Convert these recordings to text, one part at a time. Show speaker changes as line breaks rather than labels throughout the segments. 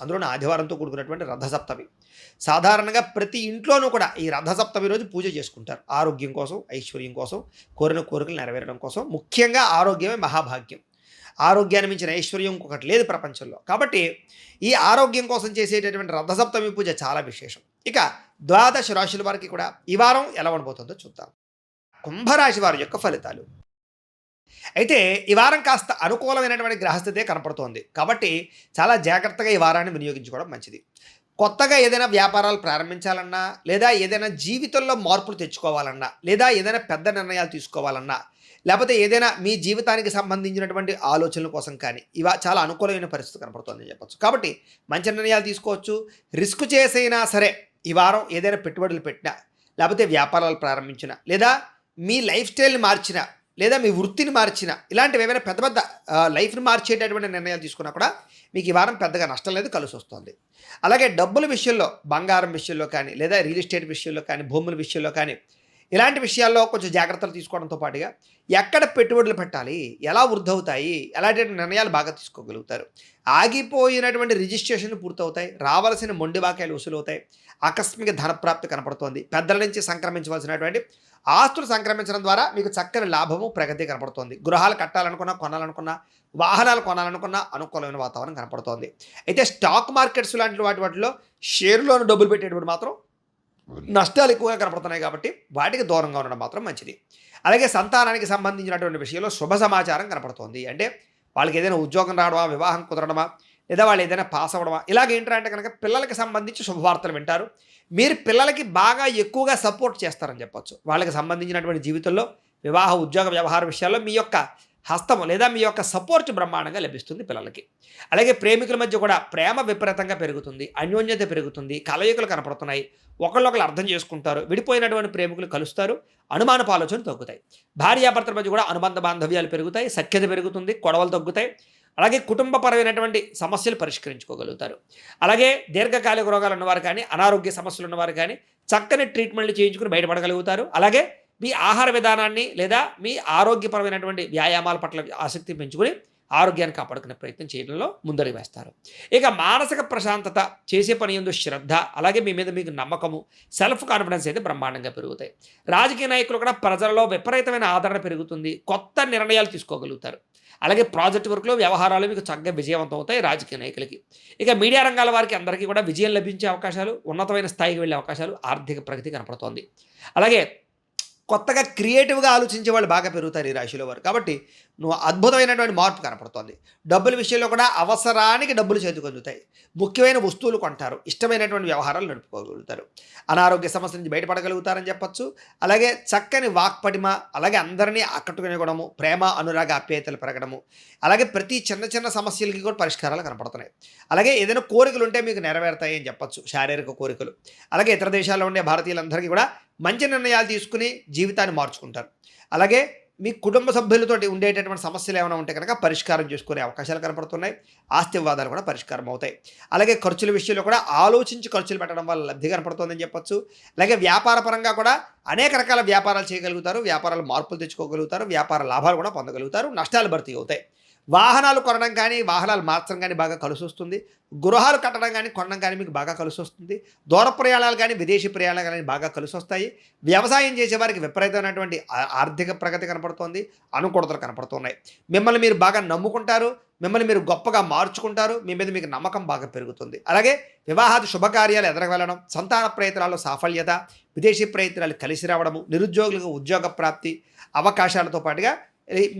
అందులోనూ ఆదివారంతో కూడుకున్నటువంటి రథసప్తమి. సాధారణంగా ప్రతి ఇంట్లోనూ కూడా ఈ రథసప్తమి రోజు పూజ చేసుకుంటారు. ఆరోగ్యం కోసం ఐశ్వర్యం కోసం కోరిన కోరికలు నెరవేరడం కోసం. ముఖ్యంగా ఆరోగ్యమే మహాభాగ్యం. ఆరోగ్యాన్ని మించిన ఐశ్వర్యం ఇంకొకటి లేదు ప్రపంచంలో. కాబట్టి ఈ ఆరోగ్యం కోసం చేసేటటువంటి రథసప్తమి పూజ చాలా విశేషం. ఇక ద్వాదశ రాశుల వారికి కూడా ఈ వారం ఎలా ఉండబోతుందో చూద్దాం. కుంభరాశి వారి యొక్క ఫలితాలు. అయితే ఈ వారం కాస్త అనుకూలమైనటువంటి గ్రహస్థితే కనపడుతోంది. కాబట్టి చాలా జాగ్రత్తగా ఈ వారాన్ని వినియోగించుకోవడం మంచిది. కొత్తగా ఏదైనా వ్యాపారాలు ప్రారంభించాలన్నా లేదా ఏదైనా జీవితంలో మార్పులు తెచ్చుకోవాలన్నా లేదా ఏదైనా పెద్ద నిర్ణయాలు తీసుకోవాలన్నా లేకపోతే ఏదైనా మీ జీవితానికి సంబంధించినటువంటి ఆలోచనల కోసం కానీ ఇవా చాలా అనుకూలమైన పరిస్థితి కనపడుతుందని చెప్పచ్చు. కాబట్టి మంచి నిర్ణయాలు తీసుకోవచ్చు. రిస్క్ చేసైనా సరే ఈ వారం ఏదైనా పెట్టుబడులు పెట్టినా లేకపోతే వ్యాపారాలు ప్రారంభించినా లేదా మీ లైఫ్ స్టైల్ని మార్చిన లేదా మీ వృత్తిని మార్చిన ఇలాంటివి ఏమైనా పెద్ద పెద్ద లైఫ్ని మార్చేటటువంటి నిర్ణయాలు తీసుకున్నా కూడా మీకు ఈ వారం పెద్దగా నష్టం లేదు కలిసి వస్తుంది. అలాగే డబ్బుల విషయంలో బంగారం విషయంలో కానీ లేదా రియల్ ఎస్టేట్ విషయంలో కానీ భూముల విషయంలో కానీ ఇలాంటి విషయాల్లో కొంచెం జాగ్రత్తలు తీసుకోవడంతో పాటుగా ఎక్కడ పెట్టుబడులు పెట్టాలి ఎలా వృద్ధవుతాయి ఎలాంటి నిర్ణయాలు బాగా తీసుకోగలుగుతారు ఆగిపోయినటువంటి రిజిస్ట్రేషన్లు పూర్తవుతాయి రావాల్సిన మొండి బాకాయలు వసూలవుతాయి ఆకస్మిక ధనప్రాప్తి కనపడుతోంది పెద్దల నుంచి సంక్రమించవలసినటువంటి ఆస్తులు సంక్రమించడం ద్వారా మీకు చక్కని లాభము ప్రగతి కనపడుతోంది. గృహాలు కట్టాలనుకున్నా కొనాలనుకున్నా వాహనాలు కొనాలనుకున్నా అనుకూలమైన వాతావరణం కనపడుతోంది. అయితే స్టాక్ మార్కెట్స్ లాంటి వాటి వాటిలో షేర్లోను డబ్బులు పెట్టేటప్పుడు మాత్రం నష్టాలు ఎక్కువగా కనపడుతున్నాయి కాబట్టి వాటికి దూరంగా ఉండడం మాత్రం మంచిది. అలాగే సంతానానికి సంబంధించినటువంటి విషయంలో శుభ సమాచారం కనపడుతోంది. అంటే వాళ్ళకి ఏదైనా ఉద్యోగం రావడమా వివాహం కుదరడమా లేదా వాళ్ళు ఏదైనా పాస్ అవ్వడమా ఇలాగ ఏంటంటే కనుక పిల్లలకి సంబంధించి శుభవార్తలు వింటారు. మీరు పిల్లలకి బాగా ఎక్కువగా సపోర్ట్ చేస్తారని చెప్పొచ్చు. వాళ్ళకి సంబంధించినటువంటి జీవితంలో వివాహ ఉద్యోగ వ్యవహార విషయాల్లో మీ యొక్క హస్తము లేదా మీ యొక్క సపోర్ట్ బ్రహ్మాండంగా లభిస్తుంది పిల్లలకి. అలాగే ప్రేమికుల మధ్య కూడా ప్రేమ విపరీతంగా పెరుగుతుంది అన్యోన్యత పెరుగుతుంది కలయికలు కనపడుతున్నాయి. ఒకళ్ళొకరు అర్థం చేసుకుంటారు విడిపోయినటువంటి ప్రేమికులు కలుస్తారు అనుమాన పాలోచన తగ్గుతాయి. భార్యాభర్తల మధ్య కూడా అనుబంధ బాంధవ్యాలు పెరుగుతాయి సఖ్యత పెరుగుతుంది గొడవలు తగ్గుతాయి. అలాగే కుటుంబపరమైనటువంటి సమస్యలు పరిష్కరించుకోగలుగుతారు. అలాగే దీర్ఘకాలిక రోగాలు ఉన్నవారు కానీ అనారోగ్య సమస్యలు ఉన్నవారు కానీ చక్కని ట్రీట్మెంట్లు చేయించుకుని బయటపడగలుగుతారు. అలాగే మీ ఆహార విధానాన్ని లేదా మీ ఆరోగ్యపరమైనటువంటి వ్యాయామాల పట్ల ఆసక్తి పెంచుకుని ఆరోగ్యాన్ని కాపాడుకునే ప్రయత్నం చేయడంలో ముందరి వేస్తారు. ఇక మానసిక ప్రశాంతత చేసే పని ఎందు శ్రద్ధ అలాగే మీ మీద మీకు నమ్మకము సెల్ఫ్ కాన్ఫిడెన్స్ అయితే బ్రహ్మాండంగా పెరుగుతాయి. రాజకీయ నాయకులు కూడా ప్రజలలో విపరీతమైన ఆదరణ పెరుగుతుంది కొత్త నిర్ణయాలు తీసుకోగలుగుతారు. అలాగే ప్రాజెక్ట్ వర్క్లో వ్యవహారాలు మీకు చక్కగా విజయవంతం అవుతాయి రాజకీయ నాయకులకి. ఇక మీడియా రంగాల వారికి అందరికీ కూడా విజయం లభించే అవకాశాలు ఉన్నతమైన స్థాయికి వెళ్ళే అవకాశాలు ఆర్థిక ప్రగతి కనపడుతోంది. అలాగే కొత్తగా క్రియేటివ్గా ఆలోచించే వాళ్ళు బాగా పెరుగుతారు ఈ రాశిలో వారు. కాబట్టి నువ్వు అద్భుతమైనటువంటి మార్పు కనపడుతోంది. డబ్బుల విషయంలో కూడా అవసరానికి డబ్బులు చేతికి అందుతాయి ముఖ్యమైన వస్తువులు కొంటారు. ఇష్టమైనటువంటి వ్యవహారాలు నడుపుకోగలుగుతారు. అనారోగ్య సమస్య నుంచి బయటపడగలుగుతారని చెప్పచ్చు. అలాగే చక్కని వాక్పటిమ అలాగే అందరినీ ఆకట్టుకునే గుణము ప్రేమ అనురాగ ఆప్యాయతలు పెరగడము అలాగే ప్రతి చిన్న చిన్న సమస్యలకి కూడా పరిష్కారాలు కనపడుతున్నాయి. అలాగే ఏదైనా కోరికలు ఉంటే మీకు నెరవేరుతాయి అని చెప్పచ్చు. శారీరక కోరికలు. అలాగే ఇతర దేశాల్లో ఉండే భారతీయులందరికీ కూడా మంచి నిర్ణయాలు తీసుకుని జీవితాన్ని మార్చుకుంటారు. అలాగే మీ కుటుంబ సభ్యులతోటి ఉండేటటువంటి సమస్యలు ఏమైనా ఉంటే కనుక పరిష్కారం చేసుకునే అవకాశాలు కనపడుతున్నాయి. ఆస్తి వివాదాలు కూడా పరిష్కారం అవుతాయి. అలాగే ఖర్చుల విషయంలో కూడా ఆలోచించి ఖర్చులు పెట్టడం వల్ల లబ్ధి కనపడుతుందని చెప్పొచ్చు. అలాగే వ్యాపార పరంగా కూడా అనేక రకాల వ్యాపారాలు చేయగలుగుతారు. వ్యాపారాలు మార్పులు తెచ్చుకోగలుగుతారు. వ్యాపార లాభాలు కూడా పొందగలుగుతారు. నష్టాలు భర్తీ అవుతాయి. వాహనాలు కొనడం కానీ వాహనాలు మార్చడం కానీ బాగా కలిసి వస్తుంది గృహాలు కట్టడం కానీ కొనడం కానీ మీకు బాగా కలిసి వస్తుంది దూర ప్రయాణాలు కానీ విదేశీ ప్రయాణాలు కానీ బాగా కలిసి వస్తాయి వ్యవసాయం చేసే వారికి విపరీతమైనటువంటి ఆర్థిక ప్రగతి కనపడుతోంది. అనుకూడతలు కనపడుతున్నాయి. మిమ్మల్ని మీరు బాగా నమ్ముకుంటారు. మిమ్మల్ని మీరు గొప్పగా మార్చుకుంటారు. మీ మీద మీకు నమ్మకం బాగా పెరుగుతుంది. అలాగే వివాహాది శుభకార్యాలు ఎదరకు సంతాన ప్రయత్నాల్లో సాఫల్యత విదేశీ ప్రయత్నాలు కలిసి రావడము నిరుద్యోగులకు ఉద్యోగ ప్రాప్తి అవకాశాలతో పాటుగా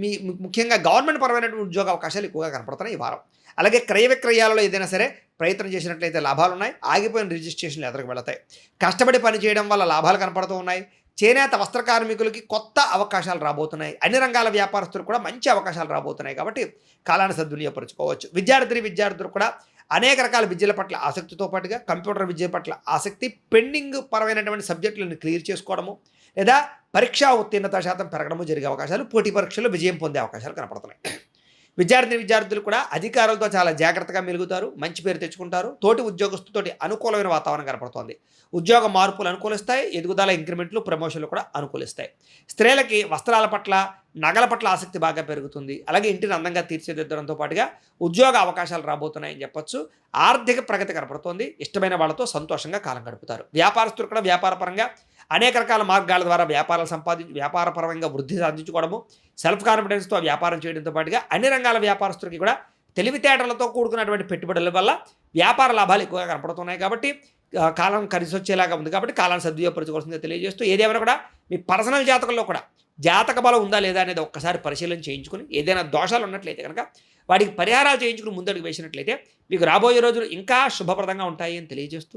మీ ముఖ్యంగా గవర్నమెంట్ పరమైనటువంటి ఉద్యోగ అవకాశాలు ఎక్కువగా కనపడుతున్నాయి ఈ వారం. అలాగే క్రయ విక్రయాలలో ఏదైనా సరే ప్రయత్నం చేసినట్లయితే లాభాలు ఉన్నాయి ఆగిపోయిన రిజిస్ట్రేషన్లు ఎదురుకు వెళతాయి. కష్టపడి పనిచేయడం వల్ల లాభాలు కనపడుతూ ఉన్నాయి. చేనేత వస్త్ర కార్మికులకి కొత్త అవకాశాలు రాబోతున్నాయి. అన్ని రంగాల వ్యాపారస్తులు కూడా మంచి అవకాశాలు రాబోతున్నాయి కాబట్టి కాలాన్ని సద్వినియోగపరచుకోవచ్చు. విద్యార్థిని విద్యార్థులు కూడా అనేక రకాల విద్యల పట్ల ఆసక్తితో పాటుగా కంప్యూటర్ విద్య పట్ల ఆసక్తి పెండింగ్ పరమైనటువంటి సబ్జెక్టులను క్లియర్ చేసుకోవడము లేదా పరీక్షా ఉత్తీర్ణత శాతం పెరగడము జరిగే అవకాశాలు పోటీ పరీక్షల్లో విజయం పొందే అవకాశాలు కనపడుతున్నాయి. విద్యార్థి విద్యార్థులు కూడా అధికారులతో చాలా జాగ్రత్తగా మెలుగుతారు మంచి పేరు తెచ్చుకుంటారు తోటి ఉద్యోగస్తుతోటి అనుకూలమైన వాతావరణం కనపడుతోంది. ఉద్యోగ మార్పులు అనుకూలిస్తాయి ఎదుగుదల ఇంక్రిమెంట్లు ప్రమోషన్లు కూడా అనుకూలిస్తాయి. స్త్రీలకి వస్త్రాల పట్ల నగల పట్ల ఆసక్తి బాగా పెరుగుతుంది. అలాగే ఇంటిని అందంగా తీర్చిదిద్దడంతో పాటుగా ఉద్యోగ అవకాశాలు రాబోతున్నాయని చెప్పొచ్చు. ఆర్థిక ప్రగతి కనపడుతోంది. ఇష్టమైన వాళ్ళతో సంతోషంగా కాలం గడుపుతారు. వ్యాపారస్తులు కూడా వ్యాపారపరంగా అనేక రకాల మార్గాల ద్వారా వ్యాపారాలు సంపాదించి వ్యాపారపరంగా వృద్ధి సాధించుకోవడము సెల్ఫ్ కాన్ఫిడెన్స్తో వ్యాపారం చేయడంతో పాటుగా అన్ని రంగాల వ్యాపారస్తులకి కూడా తెలివితేటలతో కూడుకున్నటువంటి పెట్టుబడుల వల్ల వ్యాపార లాభాలు ఎక్కువగా కనపడుతున్నాయి కాబట్టి కాలం కలిసి వచ్చేలాగా ఉంది కాబట్టి కాలాన్ని సద్వినియోగపరచుకోవాల్సిందిగా తెలియజేస్తూ ఏదేమైనా కూడా మీ పర్సనల్ జాతకంలో కూడా జాతక బలం ఉందా లేదా అనేది ఒక్కసారి పరిశీలన చేయించుకుని ఏదైనా దోషాలు ఉన్నట్లయితే కనుక వాటికి పరిహారాలు చేయించుకుని ముందడుగు వేసినట్లయితే మీకు రాబోయే రోజులు ఇంకా శుభప్రదంగా ఉంటాయి అని తెలియజేస్తూ